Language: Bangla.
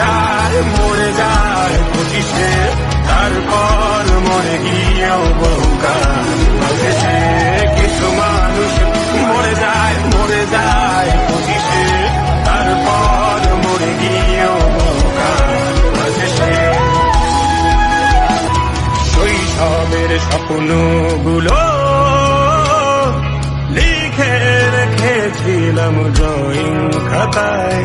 যায়, মরে যায় পঁচিশে তারপর মরে গিয়েও বহুকাল শেষে কিছু মানুষ মরে যায় মরে যায় পঁচিশে তারপর মরে গিয়েও বহুকাল শেষে শৈশবের স্বপ্নগুলো লিখে রেখেছিলাম ড্রয়িং খাতায়।